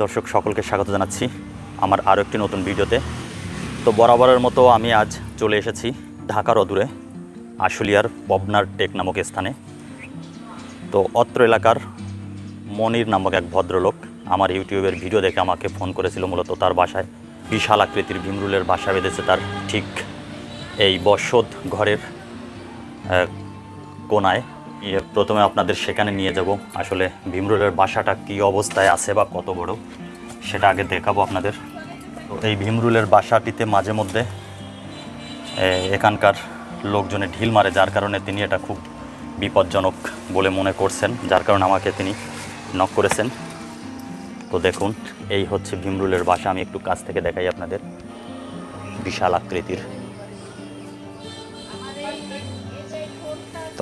দর্শক সকলকে স্বাগত জানাচ্ছি আমার আরও একটি নতুন ভিডিওতে। তো বরাবরের মতো আমি আজ চলে এসেছি ঢাকার অদূরে, আশুলিয়ার ববনার টেক নামক স্থানে। তো অত্র এলাকার মনির নামক এক ভদ্রলোক আমার ইউটিউবের ভিডিও দেখে আমাকে ফোন করেছিল, মূলত তার বাসায় বিশাল আকৃতির ভীমরুলের বাসা বেঁধেছে তার ঠিক এই বসত ঘরের কোনায়। ইয়ে, প্রথমে আপনাদের সেখানে নিয়ে যাব। আসলে ভীমরুলের বাসাটা কী অবস্থায় আছে বা কত বড় সেটা আগে দেখাবো আপনাদের। তো এই ভীমরুলের বাসাটিতে মাঝে মধ্যে এখানকার লোকজনে ঢিল মারে যার কারণে তিনি এটা খুব বিপজ্জনক বলে মনে করছেন যার কারণে আমাকে তিনি নক করেছেন। তো দেখুন এই হচ্ছে ভীমরুলের বাসা আমি একটু কাছ থেকে দেখাই আপনাদের। বিশাল আকৃতির।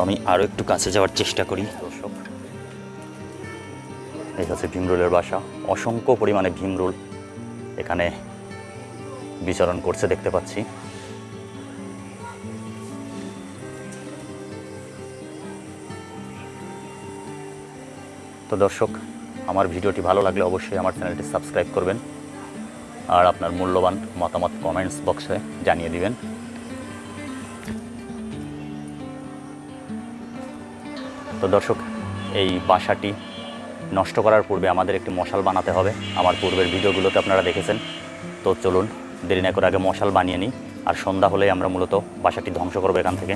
আমি আরও একটু কাছে যাওয়ার চেষ্টা করি। দর্শক এই হচ্ছে ভীমরুলের বাসা। অসংখ্য পরিমাণে ভীমরুল এখানে বিচরণ করছে, দেখতে পাচ্ছি। তো দর্শক, আমার ভিডিওটি ভালো লাগলে অবশ্যই আমার চ্যানেলটি সাবস্ক্রাইব করবেন আর আপনার মূল্যবান মতামত কমেন্টস বক্সে জানিয়ে দিবেন। তো দর্শক, এই বাসাটি নষ্ট করার পূর্বে আমাদের একটি মশাল বানাতে হবে। আমার পূর্বের ভিডিওগুলোতে আপনারা দেখেছেন। তো চলুন, দেরি না করে আগে মশাল বানিয়ে নিই। আর সন্ধ্যা হলেই আমরা মূলত বাসাটি ধ্বংস করব এখান থেকে।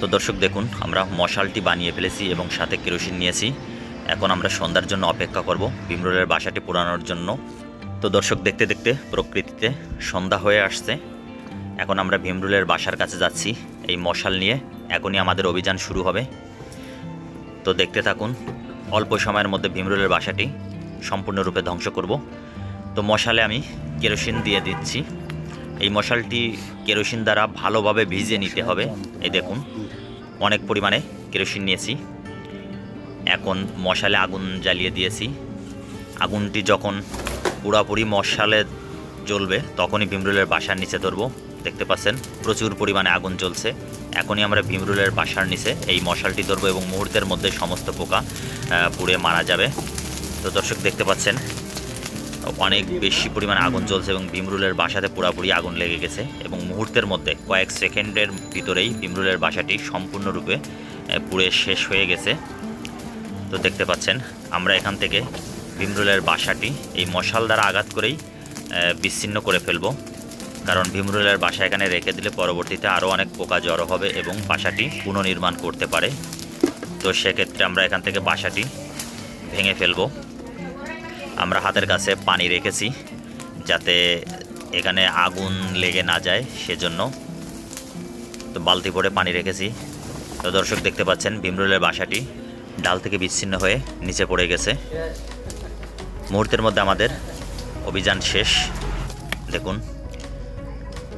তো দর্শক, দেখুন, আমরা মশালটি বানিয়ে ফেলেছি এবং সাথে কেরোসিন নিয়েছি। এখন আমরা সন্ধ্যার জন্য অপেক্ষা করব ভীমরুলের বাসাটি পোড়ানোর জন্য। তো দর্শক, দেখতে দেখতে প্রকৃতিতে সন্ধ্যা হয়ে আসছে। এখন আমরা ভীমরুলের বাসার কাছে যাচ্ছি। এই মশাল নিয়ে এখনই আমাদের অভিযান শুরু হবে। তো দেখতে থাকুন, অল্প সময়ের মধ্যে ভীমরুলের বাসাটি সম্পূর্ণরূপে ধ্বংস করব। তো মশালে আমি কেরোসিন দিয়ে দিচ্ছি। এই মশালটি কেরোসিন দ্বারা ভালোভাবে ভিজিয়ে নিতে হবে। এই দেখুন, অনেক পরিমাণে কেরোসিন নিয়েছি। এখন মশালে আগুন জ্বালিয়ে দিয়েছি। আগুনটি যখন পুরাপুরি মশালে জ্বলবে, তখনই ভীমরুলের বাসার নিচে ধরবো। দেখতে পাচ্ছেন, প্রচুর পরিমাণে আগুন জ্বলছে। এখনই আমরা ভীমরুলের বাসার নিচে এই মশালটি ধরবো এবং মুহূর্তের মধ্যে সমস্ত পোকা পুড়ে মারা যাবে। তো দর্শক, দেখতে পাচ্ছেন, অনেক বেশি পরিমাণে আগুন জ্বলছে এবং ভীমরুলের বাসাতে পুরোপুরি আগুন লেগে গেছে এবং মুহূর্তের মধ্যে কয়েক সেকেন্ডের ভিতরেই ভীমরুলের বাসাটি সম্পূর্ণরূপে পুড়ে শেষ হয়ে গেছে। তো দেখতে পাচ্ছেন, আমরা এখান থেকে ভীমরুলের বাসাটি এই মশাল দ্বারা আঘাত করেই বিচ্ছিন্ন করে ফেলব। কারণ ভীমরুলের বাসা এখানে রেখে দিলে পরবর্তীতে আরও অনেক পোকা জড়ো হবে এবং বাসাটি পুনর্নির্মাণ করতে পারে। তো সেক্ষেত্রে আমরা এখান থেকে বাসাটি ভেঙে ফেলব। আমরা হাতের কাছে পানি রেখেছি যাতে এখানে আগুন লেগে না যায় সেজন্য। তো বালতি ভরে পানি রেখেছি। তো দর্শক দেখতে পাচ্ছেন, ভীমরুলের বাসাটি ডাল থেকে বিচ্ছিন্ন হয়ে নিচে পড়ে গেছে। মুহূর্তের মধ্যে আমাদের অভিযান শেষ। দেখুন।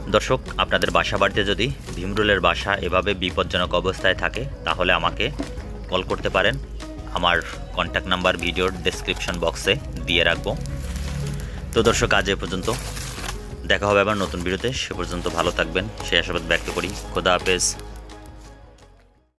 দর্শক, আপনাদের বাসা বাড়িতে যদি ভীমরুলের বাসা এভাবে বিপজ্জনক অবস্থায় থাকে, তাহলে আমাকে কল করতে পারেন। আমার কন্ট্যাক্ট নাম্বার ভিডিওর ডেসক্রিপশন বক্সে দিয়ে রাখব। তো দর্শক, আজ এ পর্যন্ত। দেখা হবে আবার নতুন ভিডিওতে। সে পর্যন্ত ভালো থাকবেন। সেই আশাবাদ ব্যক্ত করি। খোদা হাফেজ।